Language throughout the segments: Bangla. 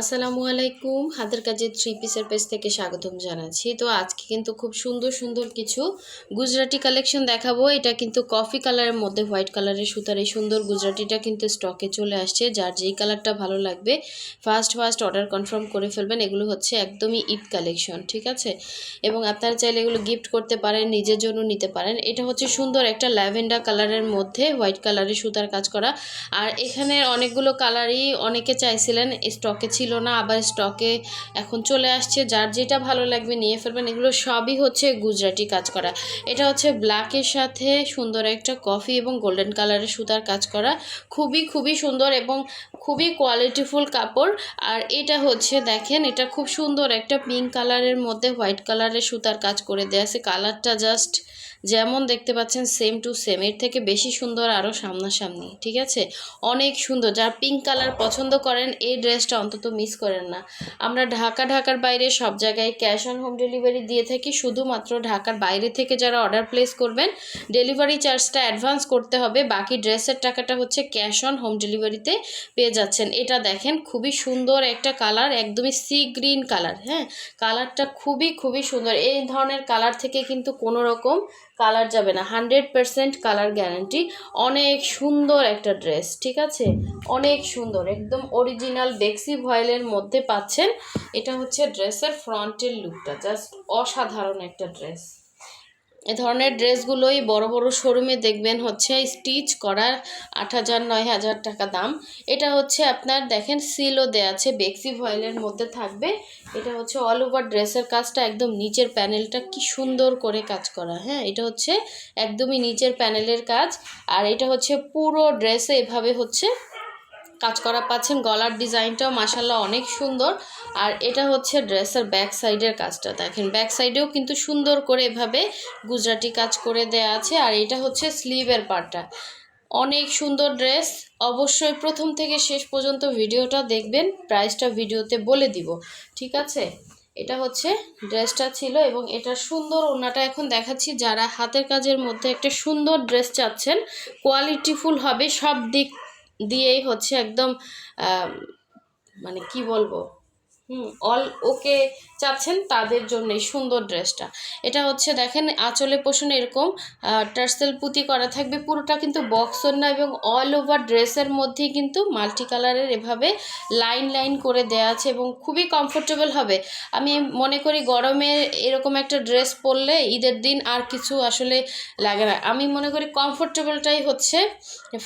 আসসালামু আলাইকুম। হাতের কাজে থ্রি পিসের পেজ থেকে স্বাগতম জানাচ্ছি। তো আজকে কিন্তু খুব সুন্দর সুন্দর কিছু গুজরাটি কালেকশন দেখাবো। এটা কিন্তু কফি কালারের মধ্যে হোয়াইট কালারের সুতার এই সুন্দর গুজরাটিটা কিন্তু স্টকে চলে আসছে। যার যেই কালারটা ভালো লাগবে ফার্স্ট ফার্স্ট অর্ডার কনফার্ম করে ফেলবেন। এগুলো হচ্ছে একদমই ঈদ কালেকশন ঠিক আছে? এবং আপনারা চাইলে এগুলো গিফট করতে পারেন, নিজের জন্য নিতে পারেন। এটা হচ্ছে সুন্দর একটা ল্যাভেন্ডার কালারের মধ্যে হোয়াইট কালারের সুতার কাজ করা। আর এখানে অনেকগুলো কালারই অনেকে চাইছিলেন স্টকে ছিল না, আবার স্টকে এখন চলে আসছে। যার যেটা ভালো লাগবে নিয়ে ফেলবেন। এগুলো সবই হচ্ছে গুজরাটি কাজ করা। এটা হচ্ছে ব্ল্যাকের সাথে সুন্দর একটা কফি এবং গোল্ডেন কালারের সুতার কাজ করা। খুবই খুবই সুন্দর এবং খুবই কোয়ালিটিফুল কাপড়। আর এটা হচ্ছে, দেখেন, এটা খুব সুন্দর একটা পিঙ্ক কালারের মধ্যে হোয়াইট কালারের সুতার কাজ করে দেওয়া আছে। কালারটা জাস্ট যেমন দেখতে পাচ্ছেন সেম টু সেম এর থেকে বেশি সুন্দর আরও সামনাসামনি, ঠিক আছে? অনেক সুন্দর, যারা পিঙ্ক কালার পছন্দ করেন, এই ড্রেসটা অন্তত মিস করেন না। আমরা ঢাকা, ঢাকার বাইরে সব জায়গায় ক্যাশ অন হোম ডেলিভারি দিয়ে থাকি, শুধুমাত্র ঢাকার বাইরে থেকে যারা অর্ডার প্লেস করবেন ডেলিভারি চার্জটা অ্যাডভান্স করতে হবে, বাকি ড্রেসের টাকাটা হচ্ছে ক্যাশ অন হোম ডেলিভারিতে পেয়ে যাচ্ছেন। এটা দেখেন, খুবই সুন্দর একটা কালার একদমই সি গ্রিন কালার হ্যাঁ? কালারটা খুবই খুবই সুন্দর। এই ধরনের কালার থেকে কিন্তু কোনো রকম কালার যাবে না। Hundred percent colour guarantee. অনেক সুন্দর একটা ড্রেস, ঠিক আছে? অনেক সুন্দর, একদম অরিজিনাল বেক্সি ভয়েলের মধ্যে পাচ্ছেন। এটা হচ্ছে ড্রেসের ফ্রন্টের লুকটা, জাস্ট অসাধারণ একটা ড্রেস। এ ধরনের ড্রেসগুলোই বড় বড় শোরুমে দেখবেন হচ্ছে স্টিচ করা আট হাজার, নয় হাজার টাকা দাম। এটা হচ্ছে আপনার দেখেন সিলও দেওয়া আছে, বেক্সি ভয়েলের মধ্যে থাকবে। এটা হচ্ছে অল ওভার ড্রেসের কাজটা একদম নিচের প্যানেলটা কি সুন্দর করে কাজ করা হ্যাঁ? এটা হচ্ছে একদমই নিচের প্যানেলের কাজ। আর এটা হচ্ছে পুরো ড্রেসে এভাবে হচ্ছে কাজ করা পাচ্ছেন। গলার ডিজাইনটাও মাসাল্লাহ অনেক সুন্দর। আর এটা হচ্ছে ড্রেসের ব্যাক সাইডের কাজটা। দেখেন, ব্যাক সাইডেও কিন্তু সুন্দর করে এভাবে গুজরাটি কাজ করে দেয়া আছে। আর এটা হচ্ছে স্লিভের পার্টটা অনেক সুন্দর ড্রেস। অবশ্যই প্রথম থেকে শেষ পর্যন্ত ভিডিওটা দেখবেন। প্রাইসটা ভিডিওতে বলে দিব। ঠিক আছে? এটা হচ্ছে ড্রেসটা ছিল এবং এটা সুন্দর ওনাটা এখন দেখাচ্ছি। যারা হাতের কাজের মধ্যে একটা সুন্দর ড্রেস চাচ্ছেন, কোয়ালিটিফুল হবে সব দিক দিয়েই হচ্ছে একদম মানে কি বলব? হুম অল ওকে চাচ্ছেন তাদের জন্য সুন্দর ড্রেসটা। এটা হচ্ছে দেখেন, আঁচলে পোষণে এরকম টার্সেল পুঁতি করা থাকবে, পুরোটা কিন্তু বক্সর না এবং অল ওভার ড্রেসের মধ্যেই কিন্তু মাল্টি কালারের এভাবে লাইন লাইন করে দেওয়া আছে এবং খুবই কমফোর্টেবল হবে। আমি মনে করি গরমের এরকম একটা ড্রেস পরলে ঈদের দিন আর কিছু আসলে লাগে না। আমি মনে করি কমফোর্টেবলটাই হচ্ছে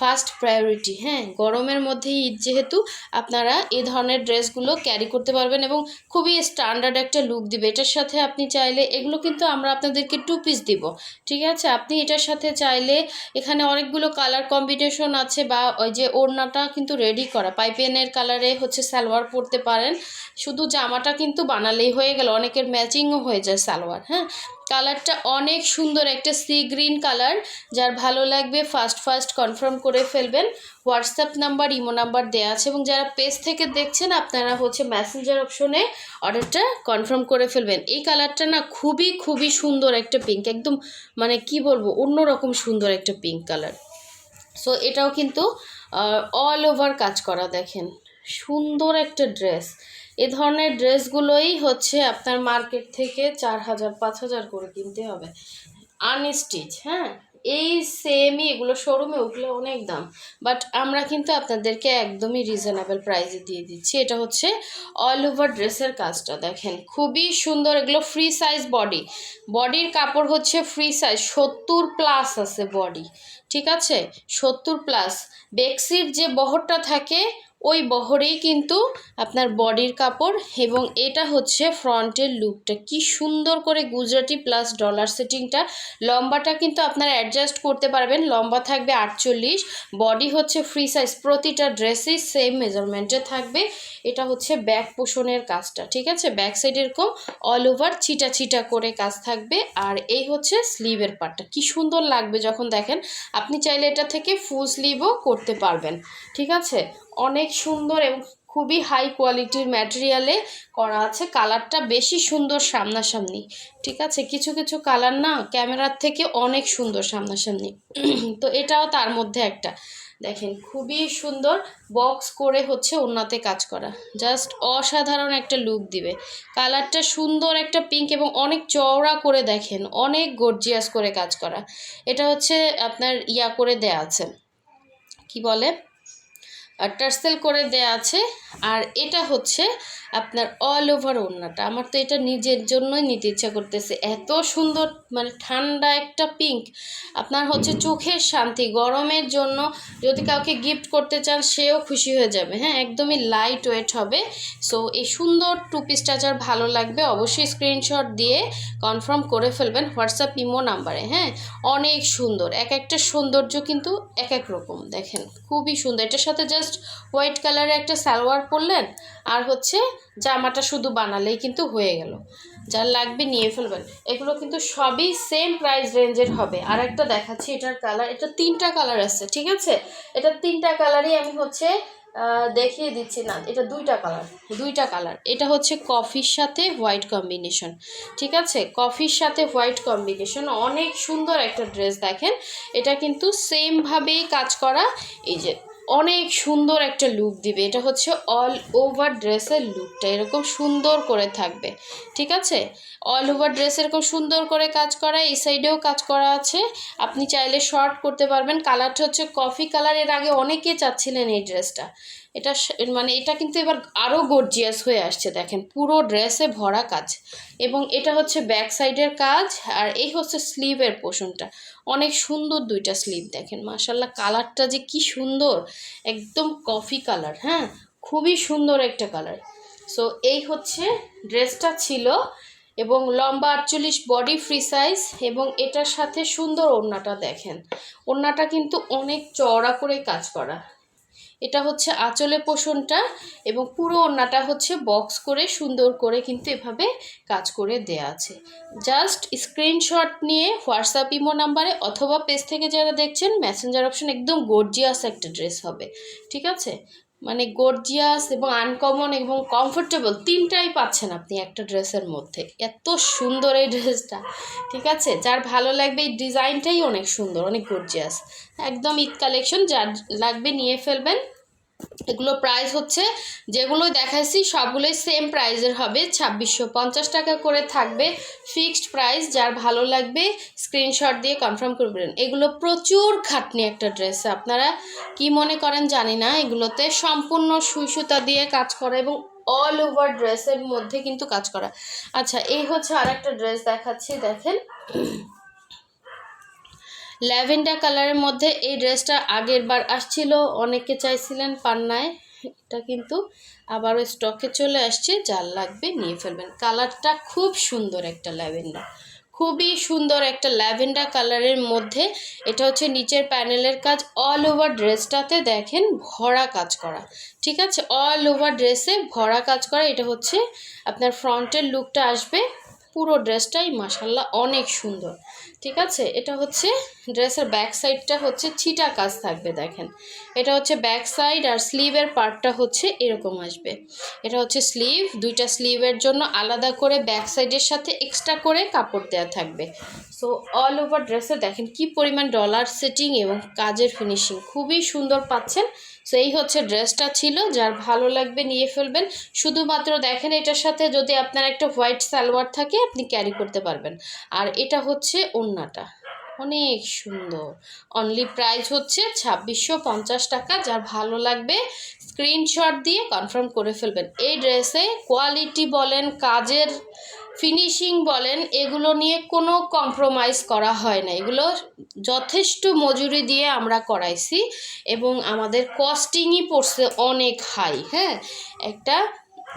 ফার্স্ট প্রায়োরিটি হ্যাঁ গরমের মধ্যে ঈদ যেহেতু, আপনারা এই ধরনের ড্রেসগুলো ক্যারি করতে পারবেন এবং খুবই স্ট্যান্ডার্ড একটা লুক দিবে। এটার সাথে আপনি চাইলে, এগুলো কিন্তু আমরা আপনাদেরকে টু পিস দিব। ঠিক আছে? আপনি এটার সাথে চাইলে এখানে অনেকগুলো কালার কম্বিনেশন আছে বা ওই যে ওড়নাটা কিন্তু রেডি করা। পাইপেনের কালারে হচ্ছে সালোয়ার পরতে পারেন। শুধু জামাটা কিন্তু বানালেই হয়ে গেল। অনেকের ম্যাচিংও হয়ে যায় সালোয়ার হ্যাঁ? কালারটা অনেক সুন্দর একটা সি গ্রিন কালার যার ভালো লাগবে ফার্স্ট ফার্স্ট কনফার্ম করে ফেলবেন। হোয়াটসঅ্যাপ নাম্বার, ইমো নাম্বার দেওয়া আছে এবং যারা পেজ থেকে দেখছেন, আপনারা হচ্ছে মেসেঞ্জার অপশনে অর্ডারটা কনফার্ম করে ফেলবেন। এই কালারটা না খুবই খুবই সুন্দর একটা পিঙ্ক একদম মানে কি বলব, অন্যরকম সুন্দর একটা পিঙ্ক কালার সো এটাও কিন্তু অল ওভার কাজ করা দেখেন। সুন্দর একটা ড্রেস এ ধরনের ড্রেসগুলোই হচ্ছে আপনার মার্কেট থেকে চার হাজার, পাঁচ হাজার করে কিনতে হবে। আনস্টিচ হ্যাঁ? এই সেমই এগুলো শোরুমে উঠলে অনেক দাম। বাট আমরা কিন্তু আপনাদেরকে একদমই রিজনেবল প্রাইসে দিয়ে দিচ্ছি। এটা হচ্ছে অল ওভার ড্রেসের কাজটা, দেখেন। খুবই সুন্দর, এগুলো ফ্রি সাইজ বডি বডির কাপড় হচ্ছে ফ্রি সাইজ সত্তর প্লাস আছে বডি ঠিক আছে? সত্তর প্লাস বেক্সির যে বহরটা থাকে ওই বহরেই কিন্তু আপনার বডির কাপড় এবং এটা হচ্ছে ফ্রন্টের লুকটা। কি সুন্দর করে গুজরাটি প্লাস ডলার সেটিংটা লম্বাটা কিন্তু আপনারা অ্যাডজাস্ট করতে পারবেন। লম্বা থাকবে আটচল্লিশ। বডি হচ্ছে ফ্রি সাইজ প্রতিটা ড্রেসই সেম মেজারমেন্টে থাকবে। এটা হচ্ছে ব্যাক পোষণের কাজটা, ঠিক আছে? ব্যাক সাইড এরকম অল ওভার ছিটা ছিটা করে কাজ থাকবে। আর এই হচ্ছে স্লিভের পার্টটা কি সুন্দর লাগবে যখন দেখেন। আপনি চাইলে এটা থেকে ফুল স্লিভও করতে পারবেন, ঠিক আছে? অনেক সুন্দর এবং খুবই হাই কোয়ালিটির ম্যাটেরিয়ালে করা আছে। কালারটা বেশি সুন্দর সামনাসামনি, ঠিক আছে? কিছু কিছু কালার না ক্যামেরার থেকে অনেক সুন্দর সামনাসামনি। তো এটাও তার মধ্যে একটা। দেখেন, খুবই সুন্দর বক্স করে হচ্ছে ওনাতে কাজ করা। জাস্ট অসাধারণ একটা লুক দিবে। কালারটা সুন্দর একটা পিঙ্ক এবং অনেক চওড়া করে দেখেন, অনেক গর্জিয়াস করে কাজ করা। এটা হচ্ছে আপনার ইয়া করে দেয়া আছে। কি বলে? টার্সেল করে দেয়া আছে। আর এটা হচ্ছে আপনার অল ওভার ওড়নাটা। আমার তো এটা নিজের জন্যই নিতে ইচ্ছা করতেছে। এত সুন্দর মানে ঠান্ডা একটা পিঙ্ক আপনার হচ্ছে চোখের শান্তি, গরমের জন্য যদি কাউকে গিফট করতে চান, সেও খুশি হয়ে যাবে। হ্যাঁ একদমই লাইট ওয়েট হবে। সো এই সুন্দর টু পিস টাচার ভালো লাগবে, অবশ্যই স্ক্রিনশট দিয়ে কনফার্ম করে ফেলবেন হোয়াটসঅ্যাপ ইমো নাম্বারে হ্যাঁ অনেক সুন্দর। এক একটা সৌন্দর্য কিন্তু এক এক রকম। দেখেন, খুবই সুন্দর। এটার সাথে জাস্ট হোয়াইট কালারের একটা সালোয়ার পরলেন আর হচ্ছে জামাটা শুধু বানালেই কিন্তু হয়ে গেল। যার লাগবে নিয়ে ফেলবেন। এগুলো কিন্তু সবই সেম প্রাইস রেঞ্জের হবে। আর একটা দেখাচ্ছি এটার কালার এটা তিনটা কালার আছে, ঠিক আছে? এটা তিনটা কালারই আমি হচ্ছে দেখিয়ে দিচ্ছি না। এটা দুইটা কালার দুইটা কালার এটা হচ্ছে কফির সাথে হোয়াইট কম্বিনেশন ঠিক আছে? কফির সাথে হোয়াইট কম্বিনেশন অনেক সুন্দর একটা ড্রেস দেখেন। এটা কিন্তু সেমভাবেই কাজ করা। এই যে অনেক সুন্দর একটা লুক দিবে। এটা হচ্ছে অল ওভার ড্রেসের লুকটা এরকম সুন্দর করে থাকবে। ঠিক আছে? অল ওভার ড্রেস এরকম সুন্দর করে কাজ করা, এই সাইডেও কাজ করা আছে। আপনি চাইলে শর্ট করতে পারবেন। কালারটা হচ্ছে কফি কালারের আগে অনেকে চাচ্ছিলেন এই ড্রেসটা এটা মানে এটা কিন্তু এবার আরও গর্জিয়াস হয়ে আসছে, দেখেন। পুরো ড্রেসে ভরা কাজ। এবং এটা হচ্ছে ব্যাক সাইডের কাজ, আর এই হচ্ছে স্লিভের পোষণটা অনেক সুন্দর দুইটা স্লিভ দেখেন মাশাল্লাহ কালারটা যে কি সুন্দর, একদম কফি কালার হ্যাঁ? খুবই সুন্দর একটা কালার সো এই হচ্ছে ড্রেসটা ছিল এবং লম্বা আটচল্লিশ বডি ফ্রি সাইজ এবং এটার সাথে সুন্দর ওড়নাটা দেখেন। ওড়নাটা কিন্তু অনেক চওড়া করে কাজ করা। এটা হচ্ছে আঁচলে পোষণটা এবং পুরো ওড়নাটা হচ্ছে বক্স করে সুন্দর করে কিন্তু এভাবে কাজ করে দেয়া আছে। জাস্ট স্ক্রিনশট নিয়ে হোয়াটসঅ্যাপ ইমো নাম্বারে অথবা পেজ থেকে যারা দেখছেন মেসেঞ্জার অপশন একদম গর্জিয়াস একটা ড্রেস হবে। ঠিক আছে? মানে গর্জিয়াস এবং আনকমন এবং কমফোর্টেবল তিনটাই পাচ্ছেন আপনি একটা ড্রেসের মধ্যে। এত সুন্দর এই ড্রেসটা। ঠিক আছে? যার ভালো লাগবে এই ডিজাইনটাই অনেক সুন্দর, অনেক গর্জিয়াস একদম ঈদ কালেকশন যার লাগবে নিয়ে ফেলবেন। এগুলো প্রাইস হচ্ছে যেগুলো দেখাইছি সবগুলোই সেম প্রাইজের হবে। ছাব্বিশশো পঞ্চাশ টাকা করে থাকবে ফিক্সড প্রাইস যার ভালো লাগবে স্ক্রিনশট দিয়ে কনফার্ম করবেন এগুলো প্রচুর খাটনি একটা ড্রেস আপনারা কি মনে করেন জানি না, এগুলোতে সম্পূর্ণ সুই সুতা দিয়ে কাজ করা এবং অল ওভার ড্রেসের মধ্যে কিন্তু কাজ করা। আচ্ছা এই হচ্ছে আর একটা ড্রেস দেখাচ্ছি, দেখেন। ল্যাভেন্ডার কালারের মধ্যে এই ড্রেসটা আগের বার আসছিল, অনেকে চাইছিলেন পান্নায়, এটা কিন্তু আবারও স্টকে চলে আসছে, যার লাগবে নিয়ে ফেলবেন। কালারটা খুব সুন্দর একটা ল্যাভেন্ডার, খুবই সুন্দর একটা ল্যাভেন্ডার কালারের মধ্যে, এটা হচ্ছে নিচের প্যানেলের কাজ অল ওভার ড্রেসটাতে দেখেন ভরা কাজ করা, ঠিক আছে? অল ওভার ড্রেসে ভরা কাজ করা, এটা হচ্ছে আপনার ফ্রন্টের লুকটা আসবে পুরো ড্রেসটাই মাসাল্লাহ অনেক সুন্দর। ঠিক আছে? এটা হচ্ছে ড্রেসের ব্যাক সাইডটা হচ্ছে ছিটা কাজ থাকবে দেখেন। এটা হচ্ছে ব্যাক সাইড আর স্লিভের পার্টটা হচ্ছে এরকম আসবে। এটা হচ্ছে স্লিভ দুইটা স্লিভের জন্য আলাদা করে ব্যাক সাইডের সাথে এক্সট্রা করে কাপড় দেওয়া থাকবে। সো অল ওভার ড্রেসে দেখেন কি পরিমাণ ডলার সেটিং এবং কাজের ফিনিশিং খুবই সুন্দর পাচ্ছেন। সো এই হচ্ছে ড্রেসটা ছিল, যার ভালো লাগবে নিয়ে ফেলবেন। শুধুমাত্র দেখেন এটার সাথে যদি আপনার একটা হোয়াইট সালোয়ার থাকে, আপনি ক্যারি করতে পারবেন। আর এটা হচ্ছে ওড়নাটা অনেক সুন্দর। অনলি প্রাইস হচ্ছে ছাব্বিশশো পঞ্চাশ টাকা, যার ভালো লাগবে স্ক্রিনশট দিয়ে কনফার্ম করে ফেলবেন। এই ড্রেসে কোয়ালিটি বলেন, কাজের ফিনিশিং বলেন, এগুলো নিয়ে কোনো কম্প্রোমাইজ করা হয় না। এগুলো যথেষ্ট মজুরি দিয়ে আমরা করাইছি এবং আমাদের কস্টিংই পড়ছে অনেক হাই হ্যাঁ? একটা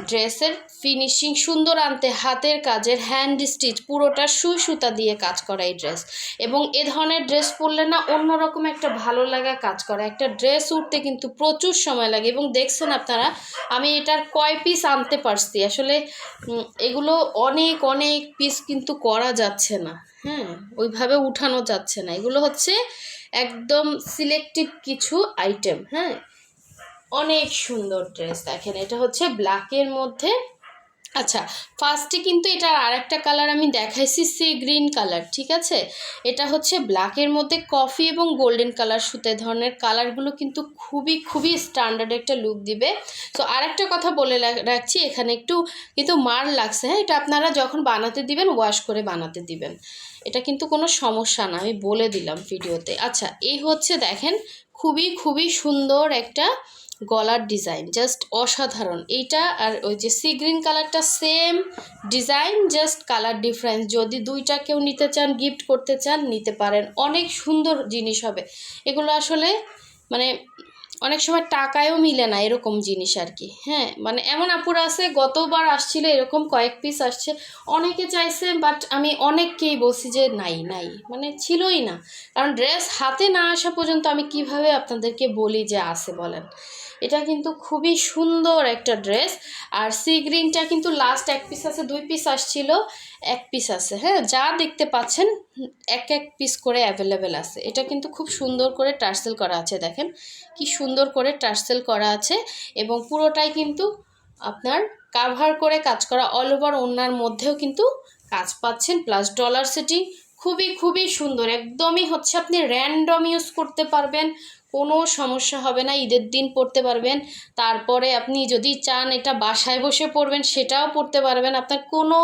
ড্রেসের ফিনিশিং সুন্দর আনতে হাতের কাজের হ্যান্ড স্টিচ পুরোটা সুই সুতা দিয়ে কাজ করা এই ড্রেস এবং এ ধরনের ড্রেস পরলে না অন্যরকম একটা ভালো লাগা কাজ করে। একটা ড্রেস উঠতে কিন্তু প্রচুর সময় লাগে এবং দেখছেন আপনারা, আমি এটার কয় পিস আনতে পারছি? আসলে এগুলো অনেক অনেক পিস কিন্তু করা যাচ্ছে না। হ্যাঁ ওইভাবে উঠানো যাচ্ছে না। এগুলো হচ্ছে একদম সিলেক্টিভ কিছু আইটেম হ্যাঁ? অনেক সুন্দর ড্রেস দেখেন। এটা হচ্ছে ব্ল্যাকের মধ্যে। আচ্ছা ফার্স্টে কিন্তু এটার আরেকটা কালার আমি দেখাইছি সি গ্রিন কালার ঠিক আছে? এটা হচ্ছে ব্ল্যাকের মধ্যে কফি এবং গোল্ডেন কালার সুতে ধরনের কালারগুলো কিন্তু খুবই খুবই স্ট্যান্ডার্ড একটা লুক দিবে। তো আরেকটা কথা বলে রাখছি, এখানে একটু কিন্তু মার লাগছে হ্যাঁ? এটা আপনারা যখন বানাতে দিবেন ওয়াশ করে বানাতে দিবেন। এটা কিন্তু কোনো সমস্যা না, আমি বলে দিলাম ভিডিওতে। আচ্ছা এই হচ্ছে দেখেন, খুবই খুবই সুন্দর একটা গলার ডিজাইন জাস্ট অসাধারণ। এইটা আর ওই যে সি গ্রিন কালারটা same design just colour difference যদি দুইটা কেউ নিতে চান গিফট করতে চান, নিতে পারেন। অনেক সুন্দর জিনিস হবে। এগুলো আসলে মানে অনেক সময় টাকায়ও মিলে না এরকম জিনিস আর কি। হ্যাঁ মানে এমন আপুর আছে, গতবার আসছিল, এরকম কয়েক পিস আসছে। অনেকে চাইছে বাট আমি অনেককেই বলছি যে নাই নাই। মানে ছিলই না। কারণ ড্রেস হাতে না আসা পর্যন্ত আমি কীভাবে আপনাদেরকে বলি যে আছে বলেন। এটা কিন্তু খুবই সুন্দর একটা ড্রেস। আর সি গ্রিনটা কিন্তু লাস্ট এক পিস আছে, দুই পিস আসছিল, এক পিস আছে। হ্যাঁ যা দেখতে পাচ্ছেন, এক এক পিস করে অ্যাভেলেবেল আছে। এটা কিন্তু খুব সুন্দর করে টার্সেল করা আছে, দেখেন। কি সুন্দর করে টার্সেল করা আছে এবং পুরোটাই কিন্তু আপনার কাভার করে কাজ করা অল ওভার ওনার মধ্যেও কিন্তু কাজ পাচ্ছেন। প্লাস ডলার সেটিং খুবই খুবই সুন্দর। একদমই হচ্ছে আপনি র্যান্ডম ইউজ করতে পারবেন। কোনো সমস্যা হবে না, ঈদের দিন পড়তে পারবেন। তারপরে আপনি যদি চান এটা বাসায় বসে পরবেন সেটাও পরতে পারবেন। আপনার কোনো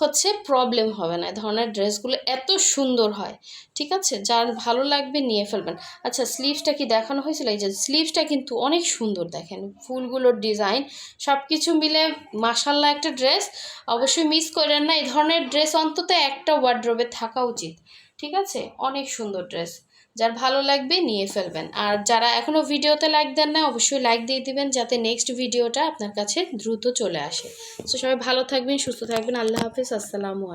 হচ্ছে প্রবলেম হবে না। ধরনের ড্রেসগুলো এত সুন্দর হয়, ঠিক আছে? যার ভালো লাগবে নিয়ে ফেলবেন। আচ্ছা স্লিভসটা কি দেখানো হয়েছিল? এই যে স্লিভসটা কিন্তু অনেক সুন্দর দেখেন। ফুলগুলোর ডিজাইন সব কিছু মিলে মাসাল্লাহ একটা ড্রেস অবশ্যই মিস করেন না। এই ধরনের ড্রেস অন্তত একটা ওয়ার্ড্রোবে থাকা উচিত, ঠিক আছে? অনেক সুন্দর ড্রেস যার ভালো লাগবে নিয়ে ফেলবেন। আর যারা এখনও ভিডিওতে লাইক দেন না, অবশ্যই লাইক দিয়ে দিবেন যাতে নেক্সট ভিডিওটা আপনার কাছে দ্রুত চলে আসে। তো সবাই ভালো থাকবেন, সুস্থ থাকবেন। আল্লাহ হাফিজ। আসসালামু আলাইকুম।